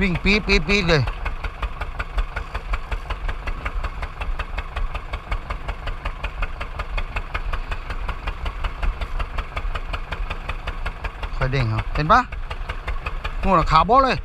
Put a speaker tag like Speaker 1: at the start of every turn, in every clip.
Speaker 1: วิ่งปี๊ดปี๊ดปี๊ดเลยค่อยเด้งครับเห็นปะงูน่ะขาโบะเลย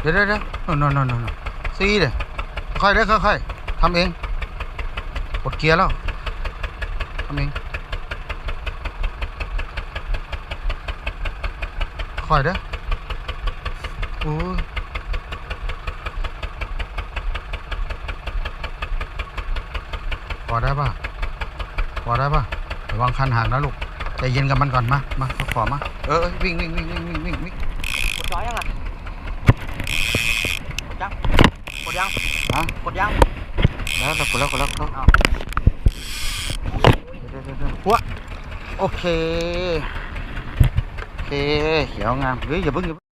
Speaker 1: เดี๋ยวเดี๋ยวเดี๋ยวนั่นนั่นนั่นนอนซีเลยค่อยเด้ค่อยค่อยทำเองกดเกียร์แล้วทำเองค่อยเด้อโอ้ พอได้ปะพอได้ปะระวังคันหักนะลูกใจเย็นกับมันก่อนมา มาขอมา เออเออวิ่งวิ่งวิ่งวิ่งวิ่งวิ่งวิ่ง
Speaker 2: กดจอยยังอะกดยังกดยัง
Speaker 1: ฮะ
Speaker 2: กดยัง
Speaker 1: แล้วแล้วกดแล้วกดแล้วกดแล้ว
Speaker 2: อ้าว
Speaker 1: เดี๋ยวเดี๋ยวเดี๋ยวหัวโอเค โอเคเขียวงามเฮ้ยอย่าเพิ่งอย่า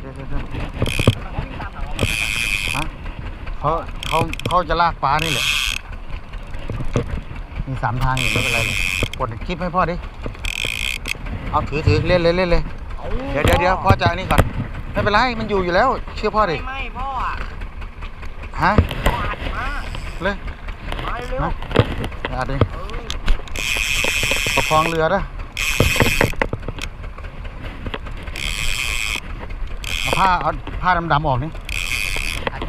Speaker 1: เดี๋ยวเดี๋ยวฮะเขาเขาเขาจะลากปลานี่แหละมีสามทางอยู่ไม่เป็นไรเลยกดคลิปให้พ่อดิ เอาถือถือเล่นเลยเล่นเลย
Speaker 2: เอา
Speaker 1: เดี๋ยวเดี๋ยวเดี๋ยวพ่อจะอันนี้ก่อนไม่เป็นไรมันอยู่อยู่แล้ว เชื่อพ่อดิ
Speaker 2: ไม่ไม่พ่ออะ
Speaker 1: ฮะ
Speaker 2: พ่ออัดมา
Speaker 1: เลย
Speaker 2: มาเร็ว
Speaker 1: ฮะอัดดิ
Speaker 2: เออ
Speaker 1: ประคองเรือนะเอาผ้าเอาผ้าดำๆออกนี่
Speaker 2: อัด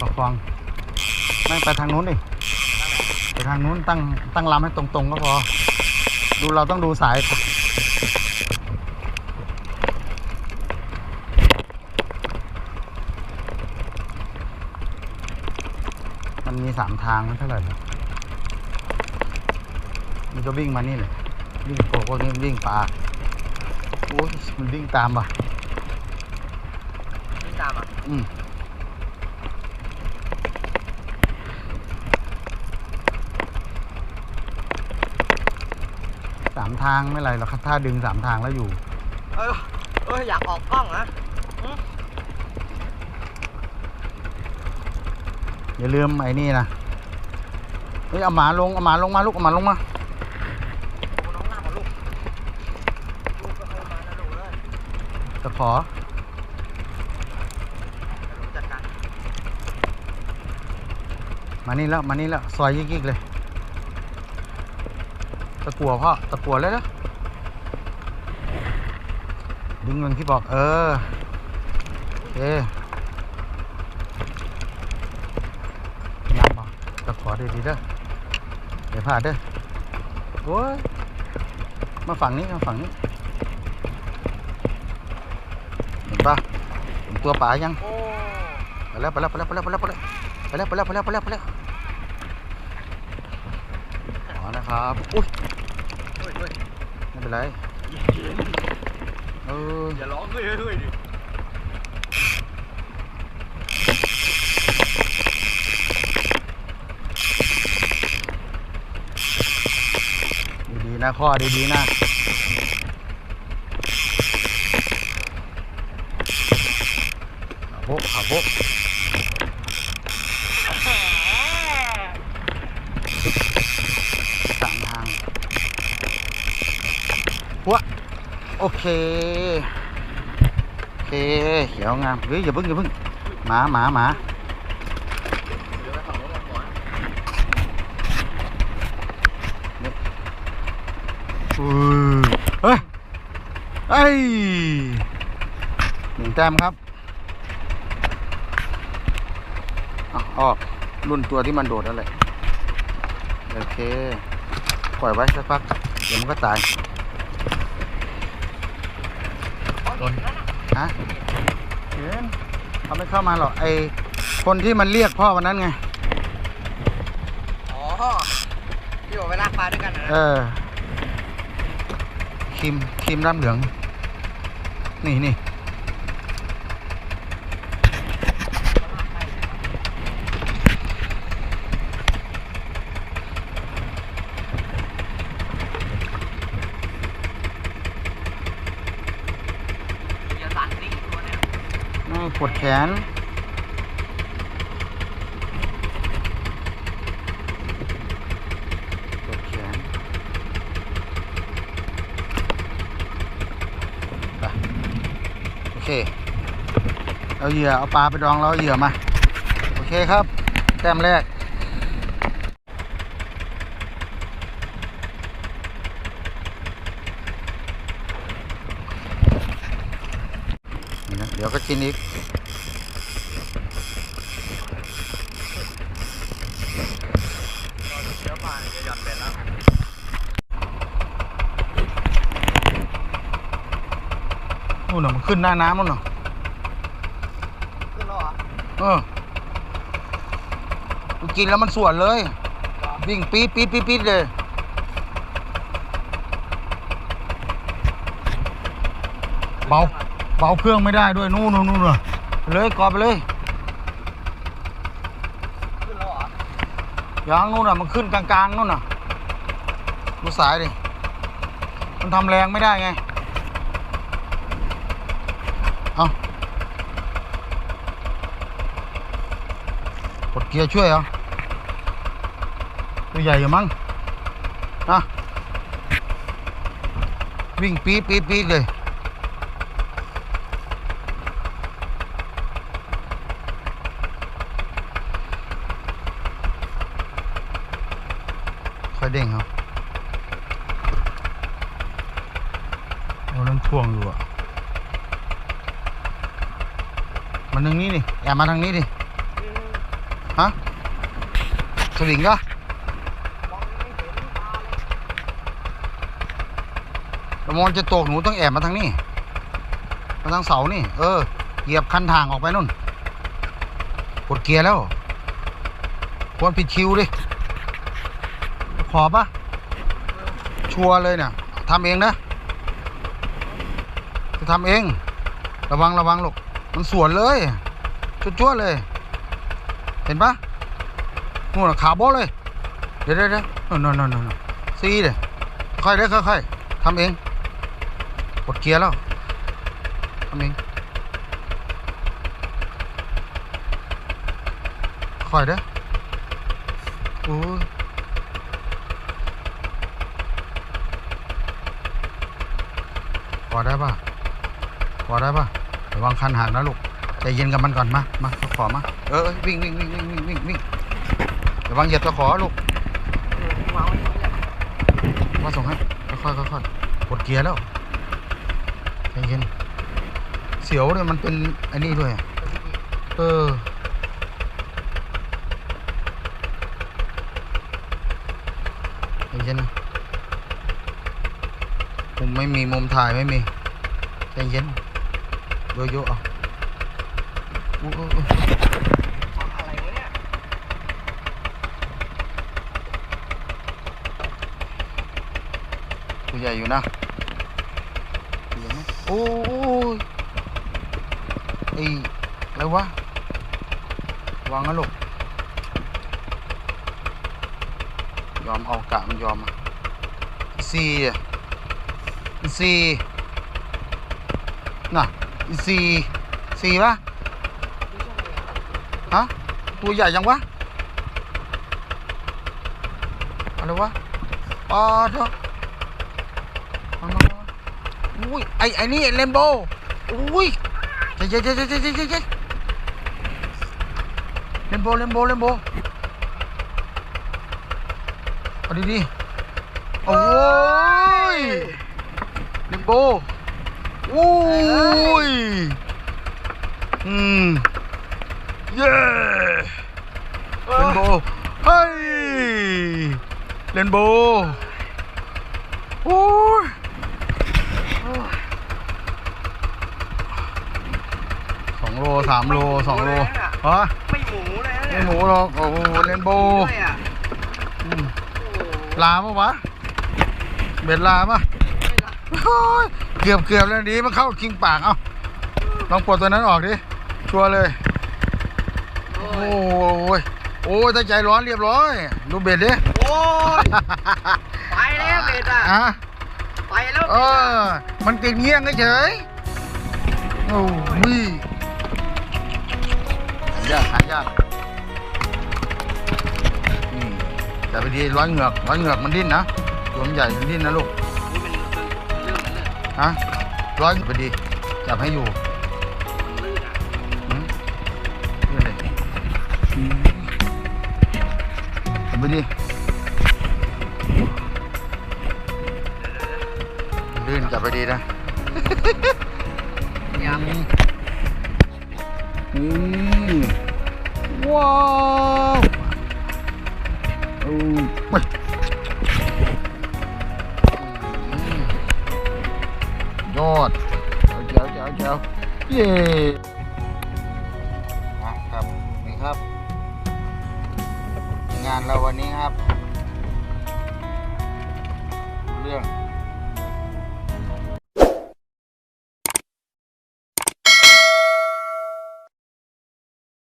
Speaker 1: ประคองไม่ไปทางนู้นดิไปทางนู้นตั้งตั้งลำให้ตรงๆก็พอ ดูเราต้องดูสายมันมีสามทางมันเท่าไหร่นะมันก็วิ่งมานี่แหละวิ่งโกพวกนี้วิ่งปลาโอ้ยมันวิ่งตามป่ะ
Speaker 2: วิ่งตามอะ
Speaker 1: อืมามทางไม่เป็นไรหรอกครับถ้าดึงสามทางแล้วอยู่
Speaker 2: เออเอออยากออกกล้องนะ
Speaker 1: อย่าลืมไอ้นี่นะเฮ้ยเอาหมาลงเอาหมาลงมาลูกเอาหมาลงมา
Speaker 2: ดูน้องหน้ามาลูกลูกก็เคยมานะลูกเลย
Speaker 1: ตะขอ
Speaker 2: เดี๋ยวลูกจัดการ
Speaker 1: มานี่แล้วมานี่แล้วซอยยิกๆเลย ตะกัวพ่อตะกัวเลยนะดึงเงินที่บอกเออโอเคน้ำบอกตะกัวดีเด้อเดี๋ยวพลาดเด้อโอ้ยมาฝั่งนี้มาฝั่งนี้เห็นปะเห็นตัวป่ายังไปแล้วไปแล้วไปแล้วไปแล้วไปแล้วไปแล้วไปแล้วไปแล้วไปแล้วไปแล้วไปแล้วขอนะ ครับอุ้ย
Speaker 2: เฮ้ยเฮ้ย
Speaker 1: ไม่เป็นไรเออ
Speaker 2: อย่าร้องเฮ้ยเฮ้ยเฮ้ยดิ
Speaker 1: ดีๆนะข้อดีๆนะขาโบกขาโบกสามทางหัวโอ เคโอเคเขียวงามเฮ้ยอย่าเพิ่งอย่าเพิ่งหมาหมาหมา
Speaker 2: เดี๋ยวไปฝั่งโอ้
Speaker 1: ยเอ้ยหนึ่งแต้มครับอออกรุ่นตัวที่มันโดดนั่นแหละโอเค ปล่อยไว้สักพัก เดี๋ยวมันก็ตาย
Speaker 2: โดน
Speaker 1: ฮะเห็นเขาไม่เข้ามาหรอกไอคนที่มันเรียกพ่อวันนั้นไง
Speaker 2: อ๋อ ที่บอกไปลากปลาด้วยกันนะ
Speaker 1: เออครีมครีมน้ำเหลือง นี่นี่
Speaker 2: อย่าสั่นดิตัวเนี้ย
Speaker 1: นี่ป วดแขน ปวดแขนโอเค เอาเหยื่อ เอาปลาไปดองแล้วเอาเหยื่อมา โอเคครับ แต้มแรกเดี๋ยวก็กินอีก
Speaker 2: เดี๋ยวปลาจะหย่อนเบ็ดแล้ว
Speaker 1: นู่นน่ะมันขึ้นหน้าน้ำมันน่ะ
Speaker 2: ขึ้นแล้วเหรอ
Speaker 1: เออมันกินแล้วมันสวนเลย วิ่งปี๊ดปี๊ดปี๊ดปี๊ดเลย เบาเบาเครื่องไม่ได้ด้วยนู่นนู่นนู่นน่ะไปเลยกรอบไปเลย
Speaker 2: ขึ้นแล้วเหรอยา
Speaker 1: งนู่นน่ะมันขึ้นกลางๆนู่นน่ะดูสายดิมันทำแรงไม่ได้ไง เอากด เกียร์ช่วยเหรอตัวใหญ่อยู่มั้งอะวิ่งปี๊ดปี๊ดปี๊ดเลยค่อยเด้งครับโอ้นั่นท่วงอยู่อะมันทางนี้ดิแอบมาทางนี้ดิ ฮะ ส วิงก็
Speaker 2: มอนปลาเลย
Speaker 1: ระมอนจะตกหนูต้องแอบมาทางนี้ มาทางเสานี่ เออ เหยียบคันทางออกไปนู่นกดเกียร์แล้ว ควรผิดคิวดิ ขอปะชัวร์เลยเนี่ยทำเองนะ จะทำเอง ระวังระวังลูก มันสวนเลย ชั่วๆเลย เห็นปะ นู่นน่ะขาโบะเลย เดี๋ยวเดี๋ยวเดี๋ยวนั่นนั่นนั่นซีเลยค่อยเด้อค่อยๆทำเองกดเกียร์แล้วทำเองค่อยเด้อโอ้ยพอได้ปะพอได้ปะระวังคันหักนะลูกใจเย็นกับมันก่อนมา มาขอมา เออวิ่งวิ่งวิ่งวิ่งวิ่งวิ่ง ระวังเหยียบตะขอลูก
Speaker 2: วางไว้ตรงนี้แหละ
Speaker 1: มาส่งให้ค่อยๆค่อยๆกดเกียร์แล้วใจเย็นเสียวเนี่ยมันเป็นไอ้นี่ด้วย เออใจเย็นนะมุมไม่มีมุมถ่ายไม่มีใจเย็นโยโย่เอาอู้อู้อู้
Speaker 2: อะไรวะเนี่ย
Speaker 1: ตัว ใหญ่อยู่นะโอ้ยไอ้อะไรวะ วางนะลูก ยอมเอากะมันยอมอะซีอะซีน่ะซีซีปะฮะ ตัวใหญ่ยังวะ อะไรวะปลาเถอะ อุ้ยไอ้ไอ้นี่เลนโบอุ้ยเจ๊เจ๊เจ๊เจ๊เจ๊เจ๊เจ๊เลนโบเลนโบเลนโบเอาดีดีๆโอ้ยเลนโบโอ้ยอืมเย้เลนโบเฮ้ยเลนโบโอ้ย องโลสามโลสองโลฮะ
Speaker 2: ไม่หมูเลยนะ
Speaker 1: ไม่
Speaker 2: เนี่ย
Speaker 1: หมูหรอกโอ้โหเลนโบ
Speaker 2: ด้วยอะ
Speaker 1: อืม
Speaker 2: โอ้โห
Speaker 1: ลาปะวะเบ็ดลาปะ
Speaker 2: ไม่ละ
Speaker 1: โอ้ยเกือบเกือบแล้วดีมันเข้าคิงปากเอ้าลองปลดตัวนั้นออกดิชัวร์เลย
Speaker 2: โอ้
Speaker 1: โอ้
Speaker 2: ย
Speaker 1: ยโอ้ยถ้าใจร้อนเรียบร้อย ดูเบ็ดดิ
Speaker 2: โอ้ยไปแล้วเบ็ดอะ
Speaker 1: อะ
Speaker 2: ไปแล้ว
Speaker 1: เออมันติดเงี้ยงเฉยโอ้ยหา ยากหายากอืมแต่ไปดีร้อยเหงือกร้อยเหงือกมันดิ้นนะตัวมันใหญ่มันดิ้นนะลูก
Speaker 2: นี่มันมันเรื่องมันเรื่อง
Speaker 1: ฮะร้อยไปดีจับให้อยู่
Speaker 2: มันลื่นอะ
Speaker 1: อืมนี่เลยอืมจับไปดีลื่นจับไปดีนะ
Speaker 2: ยาม
Speaker 1: อืม ว้าวโอ้ไปอืมยอดเจ้าเจ้าเจ้าเย้